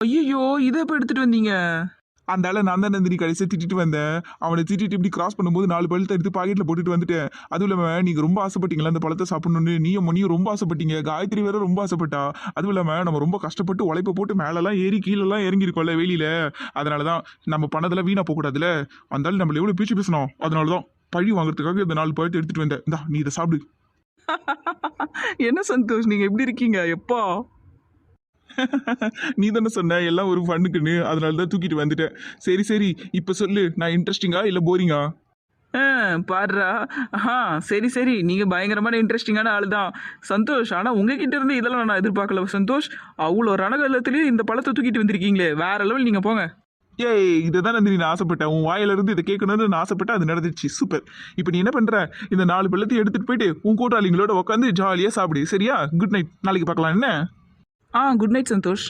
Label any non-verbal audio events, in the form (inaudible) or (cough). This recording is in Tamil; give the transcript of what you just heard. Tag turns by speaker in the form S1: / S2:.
S1: ஐயோ இதை எப்போ எடுத்துட்டு வந்தீங்க?
S2: அந்த ஆளை நான் தான் நந்தினி கடைசியாக திட்டிட்டு வந்தேன். அவனை திட்டிட்டு இப்படி கிராஸ் பண்ணும்போது நாலு பழத்தை எடுத்து பாக்கெட்டில் போட்டுட்டு வந்துட்டேன். அதுவும் இல்லாமல் நீங்கள் ரொம்ப ஆசைப்பட்டீங்களா அந்த பழத்தை சாப்பிடணும்னு? நீயும் மணியும் ரொம்ப ஆசைப்பட்டீங்க. காயத்ரி வேற ரொம்ப ஆசைப்பட்டா. அதுவும் இல்லாமல் நம்ம ரொம்ப கஷ்டப்பட்டு உழைப்ப போட்டு மேலெல்லாம் ஏறி கீழெல்லாம் இறங்கியிருக்கோம்ல வெளியில. அதனால தான் நம்ம பண்ணதெல்லாம் வீணாக போகக்கூடாதுல அந்த ஆள் நம்மள எவ்வளோ பேச்சு பேசணும். அதனால தான் பழி வாங்குறதுக்காக இந்த நாலு பழத்தை எடுத்துட்டு வந்தேன். இந்தா நீ இதை சாப்பிடு. (laughs)
S1: என்ன சந்தோஷ் நீங்க எப்படி இருக்கீங்க? எப்பா? (laughs)
S2: நீ தானே சொன்ன எல்லாம் ஒரு ஃபண்ணுக்குன்னு அதனால தான் தூக்கிட்டு வந்துட்டேன். சரி சரி இப்போ சொல்லு நான் இன்ட்ரெஸ்டிங்கா இல்லை போரிங்கா
S1: ஆ, பாருடா ஆ சரி சரி நீங்க பயங்கரமான இன்ட்ரெஸ்டிங்கான ஆள் தான் சந்தோஷ் ஆனா உங்ககிட்ட இருந்து இதெல்லாம் நான் எதிர்பார்க்கல. சந்தோஷ் அவ்வளோ ரணகலத்திலேயே இந்த பழத்தை தூக்கிட்டு வந்திருக்கீங்களே. வேற லெவல் நீங்க போங்க.
S2: ஏய் இதை தான் நந்தினி நான் ஆசைப்பட்டேன். உன் வாயில இருந்து இதை கேட்கணும்னு நான் ஆசைப்பட்டேன். அது நடந்துச்சு. சூப்பர். இப்போ நீ என்ன பண்ற? இந்த நாலு பள்ளத்தையும் எடுத்துட்டு போயிட்டு உன் கூட்டாளிங்களோட உட்காந்து ஜாலியாக சாப்பிடு. சரியா? குட் நைட் நாளைக்கு பார்க்கலாம். என்ன?
S1: ஆ குட் நைட் சந்தோஷ்